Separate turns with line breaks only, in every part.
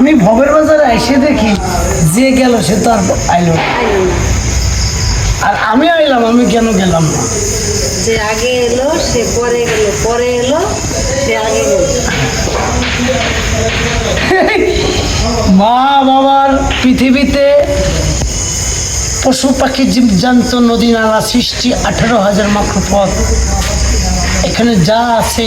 আমি ভবের বাজারে এসে দেখি যে গেল সে তো আর আইলো। আর আমি আইলাম আমি কেন গেলাম না?
যে আগে এলো সে পরে গেল পরে এলো সে আগে গেল।
মা বাবার পৃথিবীতে পশু পাখি জীবজন্তু নদী নালা সৃষ্টি আঠেরো হাজার মাত্র পথ। এখানে যা আছে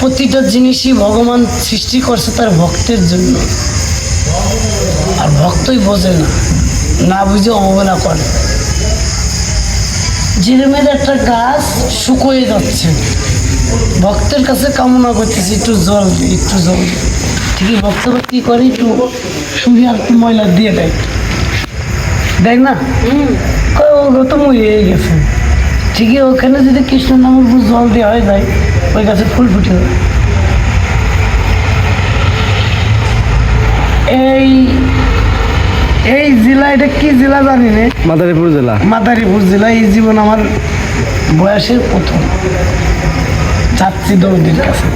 প্রতিটা জিনিসই ভগবান সৃষ্টি করছে তার ভক্তের জন্য। আর ভক্তই বোঝে না না বুঝে অবহেলা করে। জিরেমের একটা গাছ শুকোয়ে যাচ্ছে। ভক্তের কাছে কামনা করতেছি একটু জল একটু জল ঠিকই ভক্তরা কি করে? একটু শুয়ে আর একটু ময়লা দিয়ে দেয়। দেখ না? কয় ও তো গেছে। ঠিকই ওখানে যদি কৃষ্ণ নামের জল দেওয়া হয়ে যায় ওই গাছে ফুল ফুটে এই এই জেলা এটা কি জেলা জানি না?
মাদারীপুর জেলা।
মাদারীপুর জেলা এই জীবন আমার বয়সের প্রথম। যাচ্ছি দৌদির কাছে।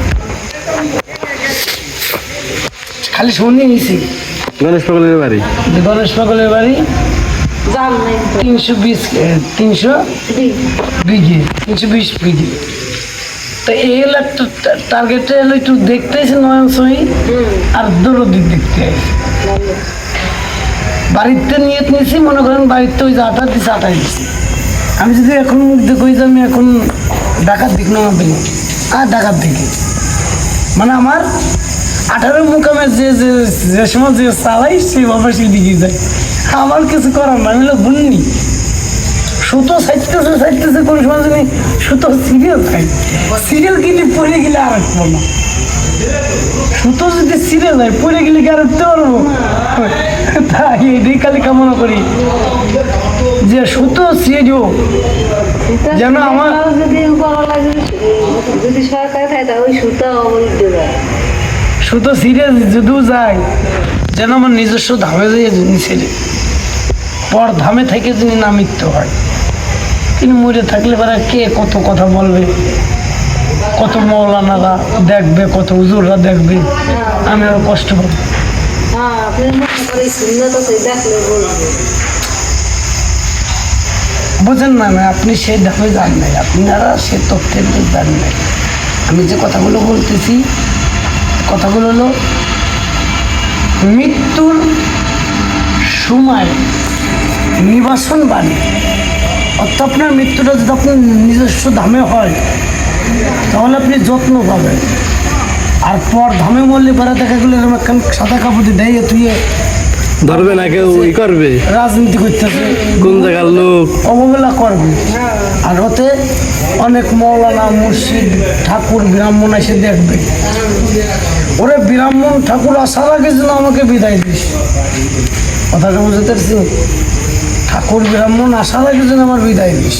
খালি শুনি নিছি।
গণেশ পাগলের বাড়ি।
গণেশ পাগলের বাড়ি?
জান নাই। তো
তিনশো বিশ তিনশো বিঘে তিনশো বিশ বিঘে। তো এই হলো একটা টার্গেটে হলো একটু দেখতে এসে নয়ন সহি আর দেখতে বাড়িতে নিয়ে নিয়েছি মনে করেন বাড়িতে ওই আটাই আমি যদি এখন মুখ দেখি যে আমি এখন ডাকাত দিক না দিকে। আর ডাকাত দিকে। মানে আমার আঠারো মুকামে যে যে সময় যে চালাই সেভাবে সেই দিকে যায়। আমার কিছু করার না আমি সুতো সাইতেছে সাইতেছে কোন সময় জানি সুতো সিরিয়াল খাই সিরিয়াল কিনে পড়ে গেলে আর রাখব না। সুতো যদি সিরিয়াল হয় পড়ে গেলে কি আর উঠতে পারব তাই এটাই খালি কামনা করি। যে সুতো সিরিয় যেন আমার-
যদি পাওয়া লাগে। যদি সরকার থাকে তাহলে ওই সুতা যায়
সিরিয়াস যদিও যায় যেন আমার নিজস্ব ধামে যেয়ে নিচে পর ধামে থেকে যদি না মৃত্যু হয়। কিন্তু মরে থাকলে পরে কে কত কথা বলবে? কত মৌলানারা দেখবে কত হুজুররা দেখবে? আমি আরও কষ্ট পাবো
হ্যাঁ
বোঝেন না না আপনি সেই ধাপে যান নাই আপনারা সে তথ্যের যান নাই। আমি যে কথাগুলো বলতেছি কথাগুলো হলো মৃত্যুর সময় নিবাসন বাড়ি অর্থাৎ আপনার মৃত্যুটা যদি আপনার নিজস্ব ধামে হয় তাহলে আপনি যত্ন পাবেন। আর পর ধামে মরলে পরে দেখা গেলে একখান সাদা কাপড় দেয় তুই
ধরবে না কেউ ই করবে?
রাজনীতি করতেছে।
কোন জায়গার লোক?
অবহেলা করবে। আর ওতে অনেক মৌলানা মুর্শিদ ঠাকুর ব্রাহ্মণ এসে দেখবে। ওরে ব্রাহ্মণ ঠাকুর আসার আগে যেন আমাকে বিদায় দিস। কথাটা বুঝতে পারছি? ঠাকুর ব্রাহ্মণ আসার আগে যেন আমার বিদায় দিস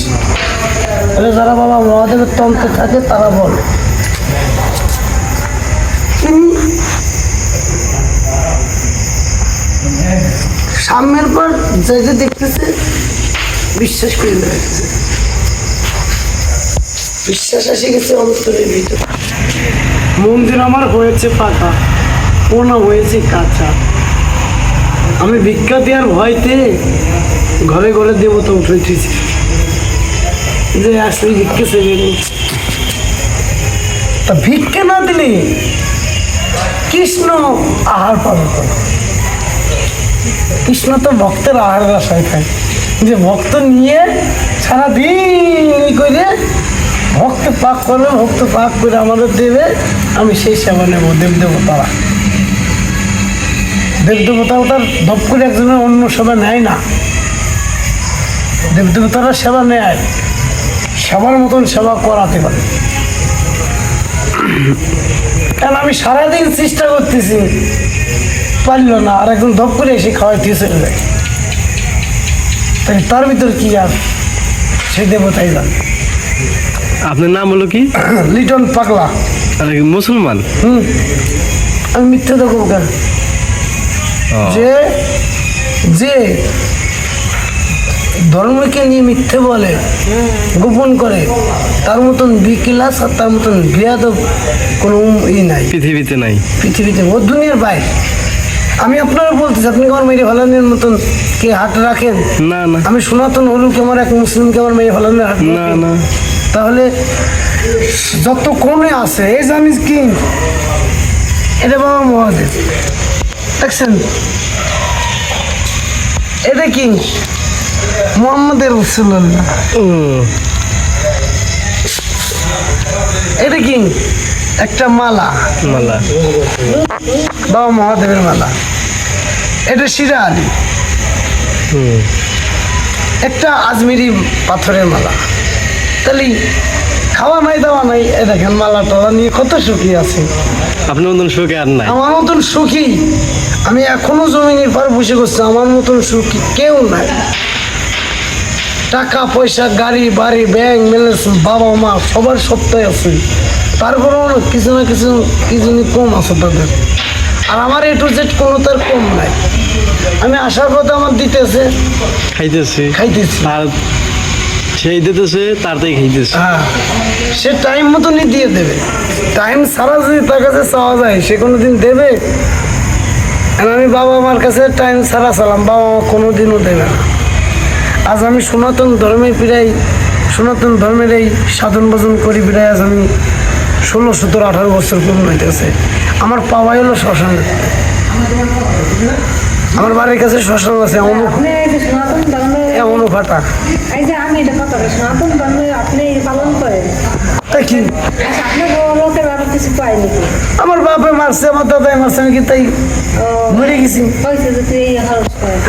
তাহলে যারা বাবা মহাদেবের তন্ত্রে থাকে, তারা বলে। সামনের পর যে যে দেখতেছে, বিশ্বাস করে দেখতেছে। বিশ্বাস এসে গেছে অন্তরের ভিতরে। মন্দির আমার হয়েছে পাকা কোনা হয়েছে কাঁচা। আমি ভিক্ষা দেওয়ার ভয়তে ঘরে ঘরে দেবতা উঠেছি যে আসলে ভিক্ষে সেবে তা ভিক্ষে না দিলে কৃষ্ণ আহার পাবে কৃষ্ণ তো ভক্তের আহার আশায় খায় যে ভক্ত নিয়ে সারাদিন করে ভক্ত পাক করবে, ভক্ত পাক করে আমাদের দেবে, আমি সেই সেবা নেব দেব দেবতারা দেব দেবতারা তার ধপ করে একজনের অন্য সেবা নেয় না। দেবদেবতারা সেবা নেয়। সেবার মতন সেবা করাতে পারে। কারণ আমি সারাদিন চেষ্টা করতেছি পারল না আর একদম ধপ করে এসে খাওয়াইতে চলে যায়। তাই তার ভিতর কি আর সে দেবতাই জান।
আপনার নাম হলো কি?
লিটন পাগলা।
আরে মুসলমান?
হুম। আমি মিথ্যে দেখো কেন? যে যে ধর্মকে নিয়ে মিথ্যে বলে গোপন করে তার মতন বিকিলাস আর তার মতন বিয়াদব কোনো ই নাই।
পৃথিবীতে নাই।
পৃথিবীতে ও দুনিয়ার বাইরে। আমি আপনারা বলতেছি আপনি কি আমার মেয়ে ফেলানোর মতন কে হাত রাখেন
না না।
আমি সনাতন হলুকে আমার এক মুসলিমকে আমার মেয়ে ফেলানোর হাত
না না।
তাহলে যত কোণে আছে এই জানিস কি এটা বাবা মহাদেব। দেখছেন? এটা কি মোহাম্মদের রসুল্লাহ এটা কি একটা মালা।
মালা।
বাবা মহাদেবের মালা। এটা শিরা আলী। একটা আজমিরি পাথরের মালা। তাহলে খাওয়া নাই দাওয়া নাই। এ দেখেন মালা টালা নিয়ে কত সুখী আছে।
আপনার মতন সুখে আর নাই?
আমার মতন সুখী? আমি এখনও জমিনের পর বসে করছি আমার মতন সুখী কেউ নাই। টাকা পয়সা গাড়ি বাড়ি ব্যাংক ম্যানেজ বাবা মা সবার সপ্তাহে আছে। তারপরেও কিছু না কিছু কিছু কম আছে তাদের? আর আমার এ টু জেড কোনো তার কম নাই। আমি আসার কথা আমার দিতেছে।
খাইতেছি।
খাইতেছি।
আর সেই দিতেছে তার থেকে খাইতেছে।
হ্যাঁ সে টাইম মতনই দিয়ে দেবে। টাইম ছাড়া যদি তার কাছে চাওয়া যায় সে কোনো দিন দেবে? আর আমি বাবা মার কাছে টাইম ছাড়া চালাম বাবা মা কোনো দিনও দেবে না। আজ আমি সনাতন ধর্মে পিড়াই সনাতন ধর্মের এই সাধন ভজন করি পিড়াই আজ আমি ষোলো সতেরো আঠারো বছর পূর্ণ হইতেছে। আমার পাওয়াই হলো শ্মশান। আমার বাড়ির কাছে শ্মশান আছে এমনও
এই যে আমি এটা কথা বলি, সনাতন ধর্ম আপনি পালন করেন।
তাই কি?
আচ্ছা
আমার বাপে মারছে আমার দাদাই মারছে আমি কি তাই মরে গেছি।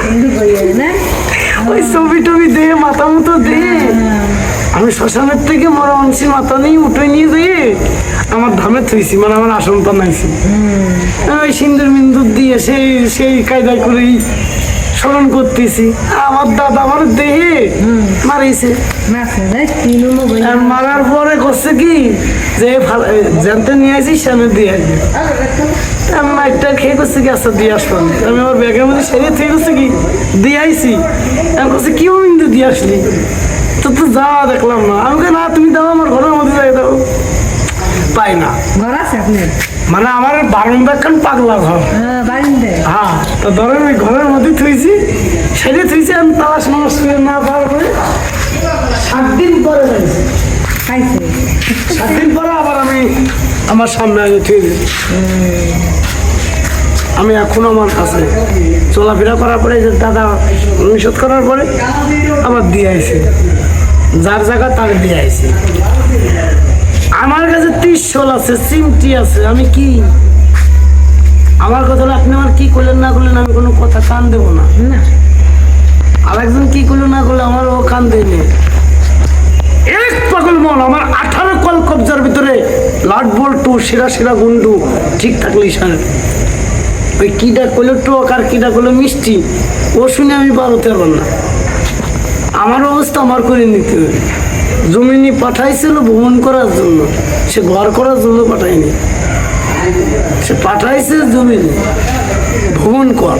হিন্দু হয়ে না?
ওই ছবি টবি দিয়ে মাথা মতো দিয়ে আমি শ্মশানের থেকে মরা মানসি মাথা নিয়ে উঠে নিয়ে দিয়ে আমার ধামে থইছি মানে আমার আসন বানাইছি ওই সিন্দুর মিন্দুর দিয়ে সেই সেই কায়দা করেই স্মরণ করতেছি। আমার দাদা আমার দেহে মারিছে মারার পরে করছে কি? যে জানতে নিয়ে আসি সামনে দিয়ে আসবে। খেয়ে কি আচ্ছা দিয়ে আমি। আমি আমার ব্যাগের মধ্যে করছে কি? দিয়ে আমি কিন্তু দিয়ে আসলি? তো দেখলাম না। আমাকে না, তুমি দাও আমার ঘরের মধ্যে যাই দাও। পাই না।
ঘর আছে
মানে আমার বারান্দা খান পাগলা ঘর।
হ্যাঁ
হ্যাঁ তো ধরেন ওই ঘরের মধ্যে থুইছি সেরে থুইছি আমি মালাশ করে না পারবে সাত দিন পরে
খাইছে।
সাত দিন পরে আবার আমি আমার সামনে আগে থুয়ে দিই আমি এখন আমার কাছে চলাফেরা করার পরে যে দাদা নিষেধ করার পরে আবার দিয়ে আইছি। যার জায়গা তার দিয়ে আইছি। আমার কাছে ত্রিশল আছে চিমটি আছে আমি কি? আমার কথা হলো আপনি আমার কি করলেন না করলেন আমি কোনো কথা কান দেবো না।
না।
আর একজন কি করল না করল আমার ও কান দেয়নি এক পাগল মন আমার আঠারো কল কবজার ভিতরে লাট বল্টু সেরা সেরা গুন্ডু ঠিক থাকলে ইশান ওই কিটা করল টক আর কিটা করল মিষ্টি। ও শুনে আমি বারোতে পারব না। আমার অবস্থা আমার করে নিতে হবে। জমিনি পাঠাইছিল ভ্রমণ করার জন্য। সে ঘর করার জন্য পাঠায়নি। সে পাঠাইছে জমিনে ভ্রমণ কর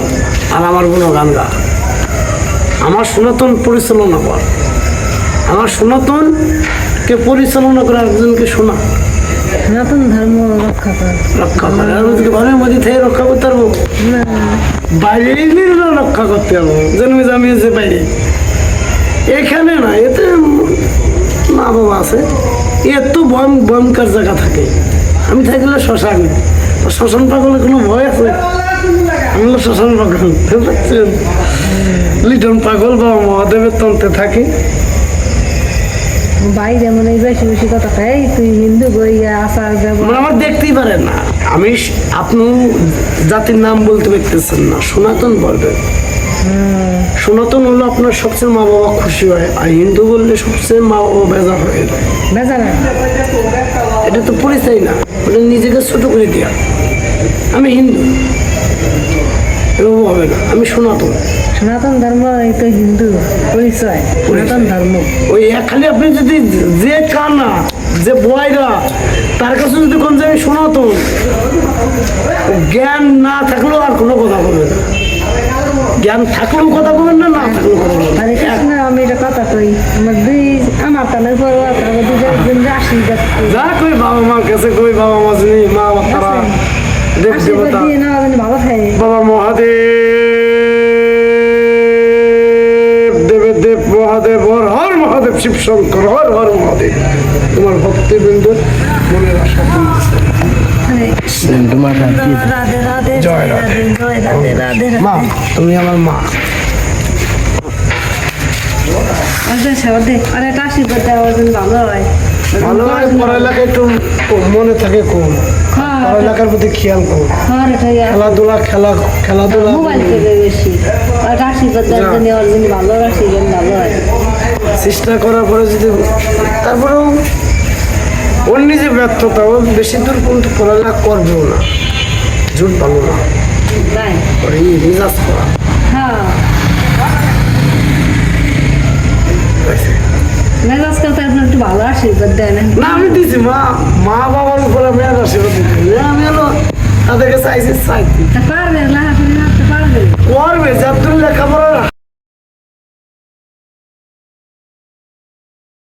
আর আমার কোনো গান গা আমার সনাতন পরিচালনা কর। আমার সনাতনকে পরিচালনা করে একজনকে শোনা।
সনাতন ধর্ম রক্ষা করে।
রক্ষা করে। ঘরের মধ্যে থেকে রক্ষা করতে পারব? বাইরে রক্ষা করতে পারব? জন্মে জামিয়েছে বাইরে। এখানে না এতে মা বাবা আছে এত ভয়ং ভয়ঙ্কর জায়গা থাকে। আমি থাকলে শ্মশানে শ্মশান পাগলে কোনো ভয় আছে? আমি শ্মশান পাগল বুঝতে লিটন পাগল বা মহাদেবের তন্ত্রে থাকে।
বেশি বেশি কথা খাই তুই হিন্দু গইয়া আচার ব্যবহার
মানে আমার দেখতেই পারেন না। আমি আপনি জাতির নাম বলতে পারতেছেন না সনাতন বলবেন। সনাতন হলো আপনার সবচেয়ে মা বাবা খুশি হয় আর হিন্দু বললে সবচেয়ে মা বাবা বেজার হয়ে। যায় এটা তো পরিচয় না ওটা নিজেকে ছোট করে দেওয়া আমি হিন্দু এরকম হবে না আমি সনাতন।
সনাতন ধর্ম এই তো হিন্দু পরিচয় সনাতন ধর্ম।
ওই এক খালি আপনি যদি যে কানা যে বয়রা তার কাছে যদি কোন জায়গায় সনাতন জ্ঞান না থাকলেও আর কোনো কথা বলবে না। জ্ঞান থাকলেও কথা বলবেন না না থাকলেও কথা বলবেন না।
আমি এটা কথা কই। আমার দুই আমার তাহলে
যা কই। বাবা মার কাছে কই বাবা মা জানি মা আমার তারা বাবা মহাদেব দেবের দেব মহাদেব হর হর মহাদেব। শিব শঙ্কর হর হর মহাদেব তোমার ভক্তিবৃন্দ মনের আশা জয় রাধে। মা তুমি আমার মা।
ভালো হয়।
পড়ালেখা একটু মনে থাকে কম।
হ্যাঁ
পড়ালেখার প্রতি খেয়াল কম।
হ্যাঁ ইয়া।
খেলাধুলা খেলা খেলাধুলা
মোবাইল বেশি। আর ভালো ভালো হয়।
চেষ্টা করার পরে যদি তারপরেও ওর নিজে ব্যর্থতা ও বেশি দূর পর্যন্ত পড়ালেখা করবেও না। জুট ভালো না। রিজার্ভ করা।
হ্যাঁ। মেজাজ করতে আপনার একটু ভালো আশীর্বাদ দেয় না
না আমি দিছি মা মা বাবার উপরে আমি আর আশীর্বাদ দিতে আমি হলো তাদেরকে চাইছি চাইছি
পারবে পারবে।
করবে যার লেখাপড়া